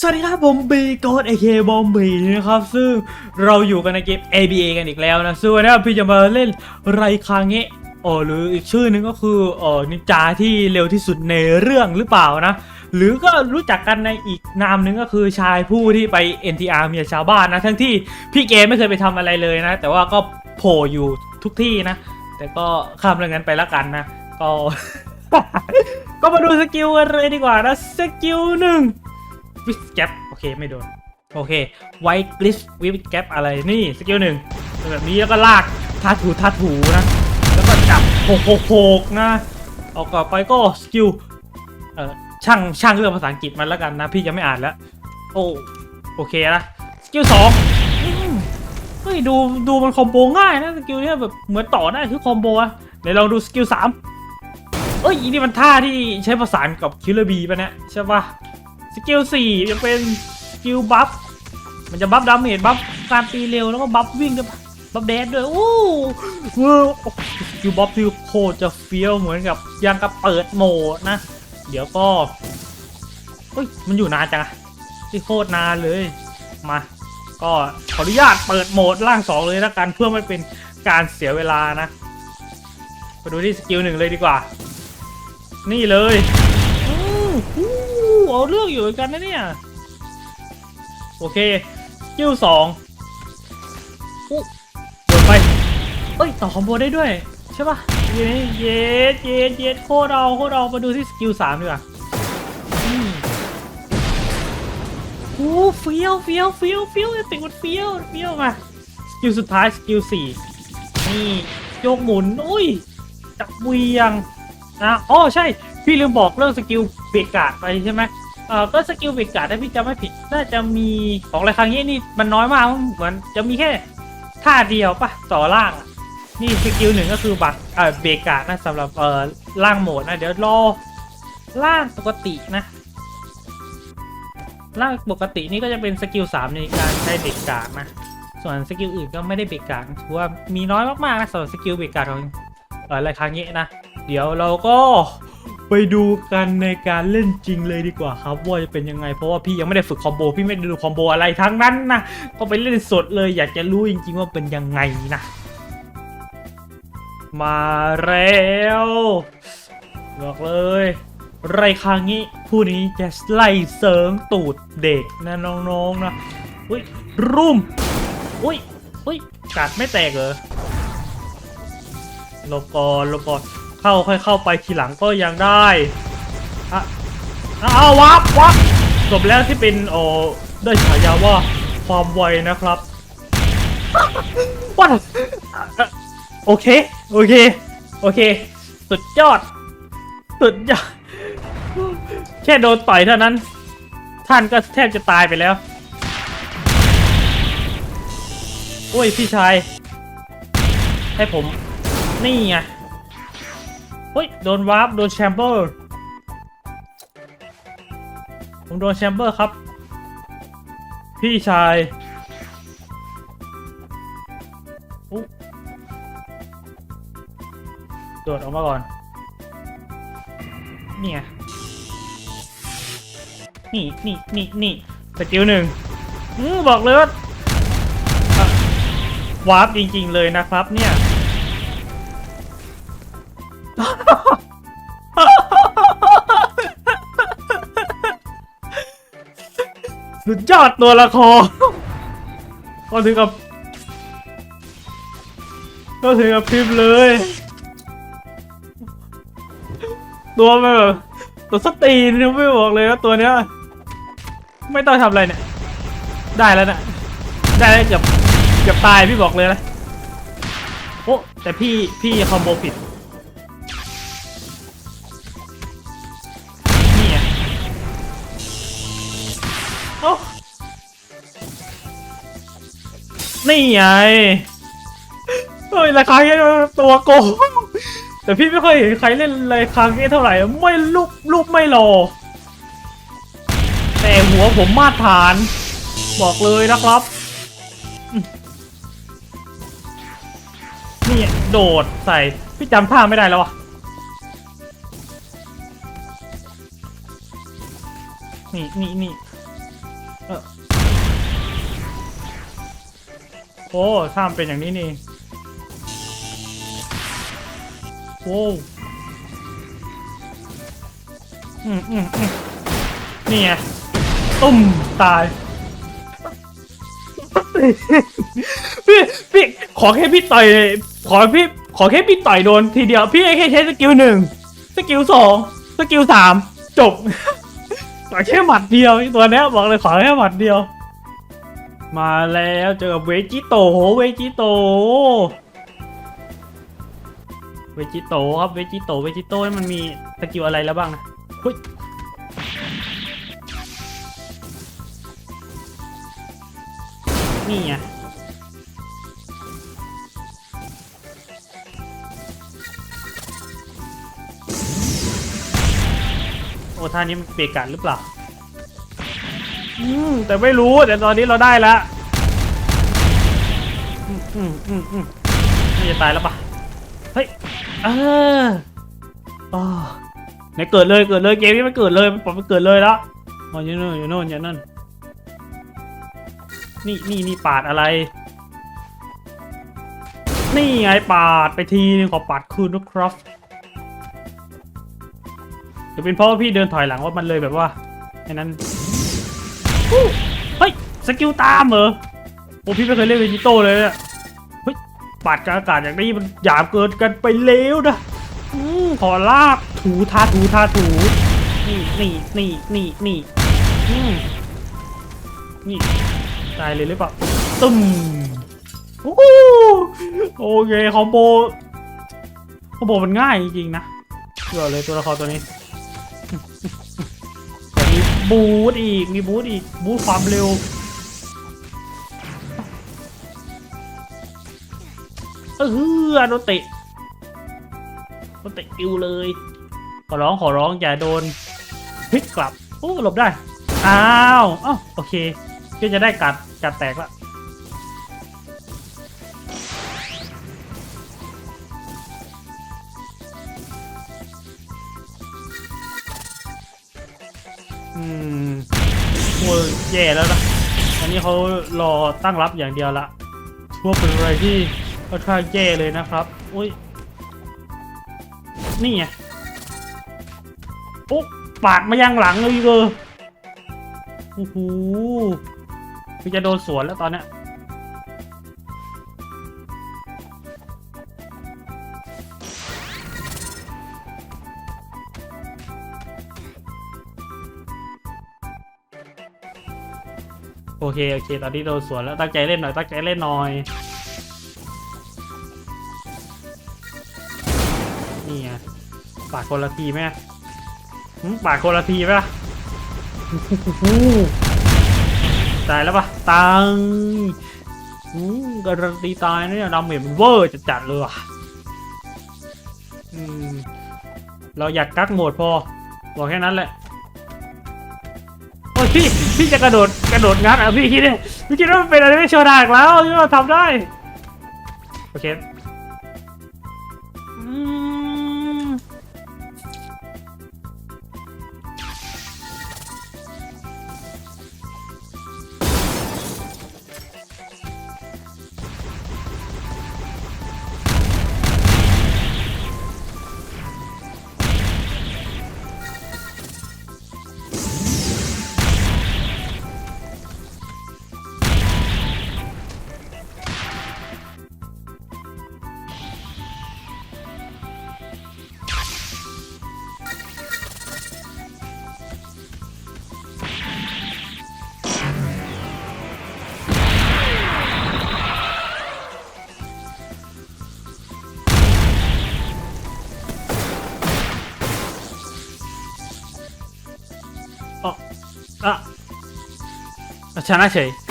สวัสดีครับผมบีโกดเอเคบอมบีนะครับซึ่งเราอยู่กันในเกม ABA กันอีกแล้วนะซึ่งวันนี้พี่จะมาเล่นไรคางเงะอ๋อหรืออีกชื่อนึงก็คือเอ๋อนินจาที่เร็วที่สุดในเรื่องหรือเปล่านะ หรือก็รู้จักกันในอีกนามหนึงก็คือชายผู้ที่ไป NTR เมียชาวบ้านนะ ทั้งที่พี่เกมไม่เคยไปทำอะไรเลยนะ แต่ว่าก็โผล่อยู่ทุกที่นะ แต่ก็ข้ามเรื่องนั้นไปละกันนะก็ก็มาดูสกิลกันเลยดีกว่านะสกิลหนึ่ง วิสแกปโอเคไม่โดน โอเคไวท์กลิสวิสแกปอะไรนี่สกิลหนึ่งแบบนี้แล้วก็ลากทาถูทาถูนะ แล้วก็จับโขกโขกโขกนะออกก่อนไปก็สกิลเอ่อช่างช่างเรื่องภาษาอังกฤษมันแล้วกันนะ พี่จะไม่อ่านแล้ว โอ้โอเคนะสกิลสองเฮ้ยดูดูมันคอมโบง่ายนะสกิลเนี้ยแบบเหมือนต่อได้คือคอมโบอะเดี๋ยวลองดูสกิลสามเอ้ยนี่มันท่าที่ใช้ประสานกับคิลเลอร์บีป่ะเนี่ยใช่ปะ สกิลสี่จะเป็นสกิลบัฟมันจะบัฟดาเมจบัฟการตีเร็วแล้วก็บัฟวิ่งด้วยบัฟเดสด้วยโอ้โหสกิลบัฟที่โคตรจะเฟี้ยวเหมือนกับยังกับเปิดโหมดนะ เดี๋ยวก็เฮ้ยมันอยู่นานจังอะที่โคตรนานเลยมาก็ขออนุญาตเปิดโหมดล่างสองเลยแล้วกันเพื่อไม่เป็นการเสียเวลานะไปดูที่สกิลหนึ่งเลยดีกว่า นี่เลย เอาเรื่องอยู่เหมือนกันนะเนี่ย โอเคคิวสองอู้โดนไปเอ้ย ต่อคอมโบได้ด้วย ใช่ปะเย้เย้เย้เย้โคตรเอาโคตรเอามาดูที่สกิลสามดีกว่าโอ้เฟี้ยวเฟี้ยวเฟี้ยวเฟี้ยวติงมันเฟี้ยวเฟี้ยวมาสกิลสุดท้ายสกิลสี่นี่โยกหมุนอุ้ยจับเวียงนะอ๋อใช่ พี่ลืมบอกเรื่องสกิลเบรกกาดไปใช่ไหม เออก็สกิลเบรกการ์ดถ้าพี่จำไม่ผิด น่าจะมีของอะไรครั้งนี้นี่มันน้อยมากเหมือนจะมีแค่ท่าเดียวปะต่อล่างอะนี่สกิลหนึ่งก็คือบัตรเออเบรกการ์ดนะสำหรับเออล่างโหมดนะเดี๋ยวรอล่างปกตินะล่างปกตินี่ก็จะเป็นสกิลสามในการใช้เบรกการ์ดนะส่วนสกิลอื่นก็ไม่ได้เบรกการ์ดถือว่ามีน้อยมากๆนะสำหรับสกิลเบรกการ์ดของอออะไรครั้งนี้นะเดี๋ยวเราก็ ไปดูกันในการเล่นจริงเลยดีกว่าครับ ว่าจะเป็นยังไงเพราะว่าพี่ยังไม่ได้ฝึกคอมโบพี่ไม่ได้ดูคอมโบอะไรทั้งนั้นนะก็ไปเล่นสดเลยอยากจะรู้จริง ๆ ว่าเป็นยังไงนะมาแล้วบอกเลยไรครั้งนี้ผู้นี้จะไล่เสริงตูดเด็กนะน้องๆนะอุ้ยรุมอุ้ยอุ้ยกัดไม่แตกเหรอลบก่อนลบก่อน เข้าค่อยเข้าไปทีหลังก็ยังได้อะอ้าววับวับจบแล้วที่เป็นโอ้ได้ฉายาว่าความไวนะครับว้าวโอเค โอเค โอเค สุดยอด สุดยอด แค่โดนต่อยเท่านั้น ท่านก็แทบจะตายไปแล้ว โอ้ยพี่ชาย ให้ผม นี่ไง ฮ้ย โดนวาร์ปโดนแชมเบอร์ผมโดนแชมเบอร์ครับ พี่ชายอุ๊โดดออกมาก่อนนี่ไงนี่นี่นี่นี่สกิลหนึ่งอบอกเลยว่าวาร์ปจริง ๆ เลยนะครับเนี่ย สุดยอดตัวละครก็ถึงกับ ก็ถึงกับพิมพ์เลย ตัวมันแบบตัวสตีนเนี่ยไม่บอกเลยว่าตัวเนี้ย ไม่ต้องทำอะไรเนี่ย ได้แล้วนะได้แล้วเกือบเกือบตายพี่บอกเลยนะโอ้แต่พี่พี่คอมโบผิด นี่ไงเฮ้ยราคาแค่ตัวโกงแต่พี่ไม่เคยเห็นใครเล่นราคาแค่เท่าไหร่ไม่ลูกลูกไม่รอ แต่หัวผมมาตรฐาน บอกเลยนะครับนี่โดดใส่ พี่จำท่าไม่ได้แล้วอะนี่นี่นี่ โอ้ถ้ามันเป็นอย่างนี้นี่โอ้อืมอืมอืมนี่ไงตุ้มตาย พี่พี่ขอแค่พี่ต่อย ขอพี่ ขอแค่พี่ต่อยโดนทีเดียว พี่แค่ใช้สกิลหนึ่งสกิลสองสกิลสามจบ ขอแค่หมัดเดียวตัวเนี้ยบอกเลยขอแค่หมัดเดียว มาแล้วเจอกับเวจิโตเวจิโต เวจิโตครับเวจิโตเวจิโตมันมีสกิลอะไรแล้วบ้างนะเฮ้ยนี่ไงโอ้ท่านี้มันเปรกกัดหรือเปล่า อืมแต่ไม่รู้แต่ตอนนี้เราได้แล้วอืมอืมอืมอืมน่าจะตายแล้วปะเฮ้ยเอออ๋อไหนเกิดเลยเกิดเลยเกมนี้มันเกิดเลยมันปลดมันเกิดเลยแล้วอ๋ออยู่โน่นอยู่โน่นอยู่นั่นนี่นี่นี่ปาดอะไร นี่ไงปาดไปทีนึงขอปาดคืนนะครับเดี๋ยวเป็นเพราะว่าพี่เดินถอยหลังว่ามันเลยแบบว่าไอ้นั้น เฮ้ย สกิลตามเหรอโอ้พี่ไม่เคยเล่นเวจิโต้เลยเนี่ยเฮ้ยปาดกลางอากาศอย่างนี้มันหยาบเกินกันไปแล้วนะอืมขอลากถูทาถูทาถูนี่นี่นี่นี่นี่อืมนี่ตายเลยหรือเปล่าตึมโอ้โหโอเคคอมโบคอมโบมันง่ายจริงๆนะเชื่อเลยตัวละครตัวนี้ บูทอีก มีบูทอีก บูทความเร็ว เออโนเตะโนเตะอิวเลย ขอร้องขอร้องอย่าโดนพลิกกลับ โอ้หลบได้ อ้าวอ้าโอเคก็จะได้กัดกัดแตกละ อืมโอ้ยแย่แล้วนะอันนี้เขารอตั้งรับอย่างเดียวละว่าเป็นอะไรที่ค่อนข้างแย่เลยนะครับอุ้ยนี่ไงโอ้ปาดมายังหลังเลยเกอโอ้โหคือจะโดนสวนแล้วตอนเนี้ย เคโอเคตอนนี้โดนสวนแล้วตั้งใจเล่นหน่อยตั้งใจเล่นหน่อยนี่ไงปาดคนละทีไหมปาดคนละทีไหมล่ะตายแล้วปะตังอืมการันตีตายเนี่ยดาเมจมันเวอร์จัดๆเลยว่ะเราอยากกักโหมดพอ บอกแค่นั้นแหละ โอ้ยพี่ พี่จะกระโดด กระโดดงัดอะพี่คิดดิพี่คิดว่ามันเป็นอะไรไม่โชว์ดากแล้วที่เราทำได้ โอเค อ๋ออะชนะเฉย